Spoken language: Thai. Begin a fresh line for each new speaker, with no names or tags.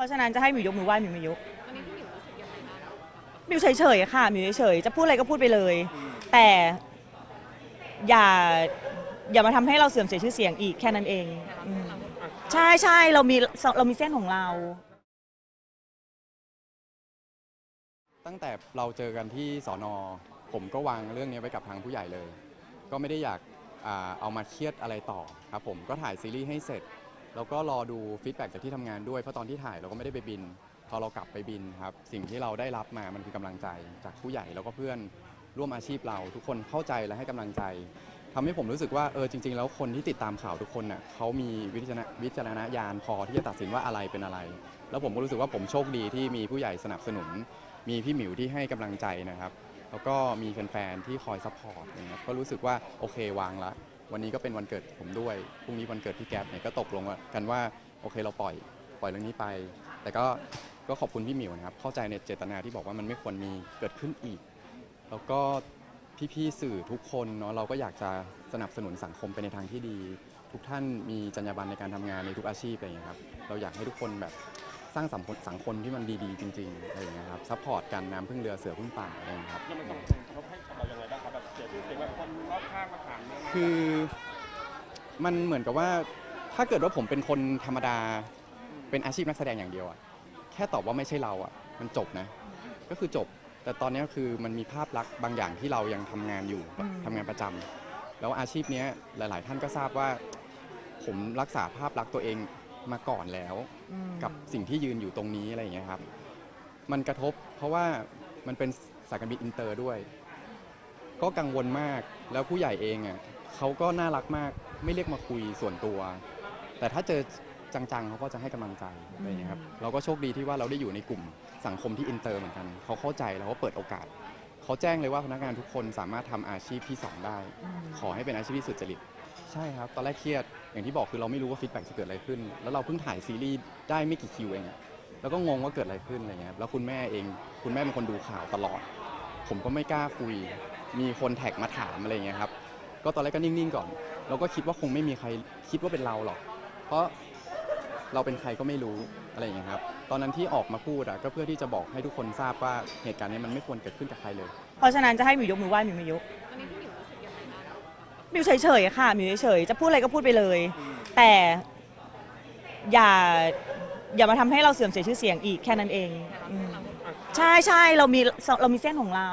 ราะฉะนั้นจะให้หมิวยกมือไหว้หมิวไม่ยก
ตอนนี้พี่หมิวรู้สึกยังไงบ้าง
หมิวเฉยๆค่ะหมิวเฉยๆจะพูดอะไรก็พูดไปเลย แต่อย่าอย่ามาทำให้เราเสื่อมเสียชื่อเสียงอีกแค่นั้นเองอืมใช่ใช่เรามีเรามีเส้นของเรา
ตั้งแต่เราเจอกันที่สอนอผมก็วางเรื่องนี้ไว้กับทางผู้ใหญ่เลย ก็ไม่ได้อยากอาเอามาเครียดอะไรต่อครับผมก็ถ่ายซีรีส์ให้เสร็จ แล้วก็รอดูฟีดแบ็กจากที่ทำงานด้วย เพราะตอนที่ถ่ายเราก็ไม่ได้ไปบิน พอเรากลับไปบินครับ สิ่งที่เราได้รับมามันคือกำลังใจจากผู้ใหญ่แล้วก็เพื่อนร่วมอาชีพเรา ทุกคนเข้าใจและให้กำลังใจทำให้ผมรู้สึกว่าเออจริง ๆ แล้วคนที่ติดตามข่าวทุกคนน่ะเขามีวิจารณวิจารณญาณพอที่จะตัดสินว่าอะไรเป็นอะไร แล้วผมก็รู้สึกว่าผมโชคดีที่มีผู้ใหญ่สนับสนุน มีพี่หมิวที่ให้กำลังใจนะครับ แล้วก็มีแฟนๆที่คอยซัพพอร์ตนะครับก็รู้สึกว่าโอเควางละ วันนี้ก็เป็นวันเกิดผมด้วยพรุ่งนี้วันเกิดพี่แก๊ปเนี่ยก็ตกลงกันว่าโอเคเราปล่อยปล่อยเรื่องนี้ไป แต่ก็ก็ขอบคุณพี่หมิวนะครับ เข้าใจในเจตนาที่บอกว่ามันไม่ควรมีเกิดขึ้นอีก แล้วก็พี่ๆสื่อทุกคนเนาะเราก็อยากจะสนับสนุนสังคมไปในทางที่ดี ทุกท่านมีจรรยาบรรณในการทำงานในทุกอาชีพอะไรอย่างเงี้ครับเราอยากให้ทุกคนแบบสร้างสังคมสังคมที่มันดีๆ จริงๆอะไรอย่างเงี้ยครับซัพพอร์ตกันน้ำพึ่งเรือเสือพึ่งป่าอะไรอย่างเงี้ยครับ
แล้วมันส่งผลกระทบให้กับเรายังไงบ้างครับแบบเสียชื่อเสียงแบบคนรอบข้างมาถามเรื่อง
คือมันเหมือนกับว่าถ้าเกิดว่าผมเป็นคนธรรมดาเป็นอาชีพนักแสดงอย่างเดียวอะแค่ตอบว่าไม่ใช่เราอะมันจบนะ ก็คือจบ แต่ตอนนี้คือมันมีภาพลักษณ์บางอย่างที่เรายังทำงานอยู่
อืม
ทำงานประจำแล้วอาชีพเนี้ยหลาย ๆ ท่านก็ทราบว่า ผมรักษาภาพลักษณ์ตัวเองมาก่อนแล้ว
อืม
กับสิ่งที่ยืนอยู่ตรงนี้อะไรอย่างเงี้ยครับ มันกระทบเพราะว่ามันเป็นสายการบินอินเตอร์ด้วย ก็กังวลมากแล้วผู้ใหญ่เองอะเขาก็น่ารักมากไม่เรียกมาคุยส่วนตัว แต่ถ้าเจอจังๆเขาก็จะให้กำลังใจอะไรอย่างเงี้ยครับเราก็โชคดีที่ว่าเราได้อยู่ในกลุ่มสังคมที่อินเตอร์เหมือนกันเขาเข้าใจแล้วเขาเปิดโอกาสเขาแจ้งเลยว่าพนักงานทุกคนสามารถทำอาชีพที่สองได้ ขอให้เป็นอาชีพที่สุจริตใช่ครับ ตอนแรกเครียดอย่างที่บอกคือเราไม่รู้ว่าฟีดแบ็กจะเกิดอะไรขึ้น แล้วเราเพิ่งถ่ายซีรีส์ได้ไม่กี่คิวเองอะแล้วก็งงว่าเกิดอะไรขึ้นอะไรเงี้ยครับแล้วคุณแม่เอง คุณแม่เป็นคนดูข่าวตลอด ผมก็ไม่กล้าคุย มีคนแท็กมาถามอะไรเงี้ยครับ ก็ตอนแรกก็นิ่งๆก่อน เราก็คิดว่าคงไม่มีใครคิดว่าเป็นเราหรอก เพราะเราเป็นใครก็ไม่รู้อะไรอย่างเงี้ยครับ ตอนนั้นที่ออกมาพูดอะก็เพื่อที่จะบอกให้ทุกคนทราบว่าเหตุการณ์เนี้ยมันไม่ควรเกิดขึ้นกับใครเลย
เพราะฉะนั้นจะให้หมิวยกมือไหว้หมิวไม่ยก
มิวรู้สึกยังไงบ้าง
หมิวเฉยๆค่ะหมิวเฉยๆจะพูดอะไรก็พูดไปเลย แต่อย่าอย่ามาทำให้เราเสื่อมเสียชื่อเสียงอีกแค่นั้นเองอืมใช่ใช่เรามีเรามีเส้นของเรา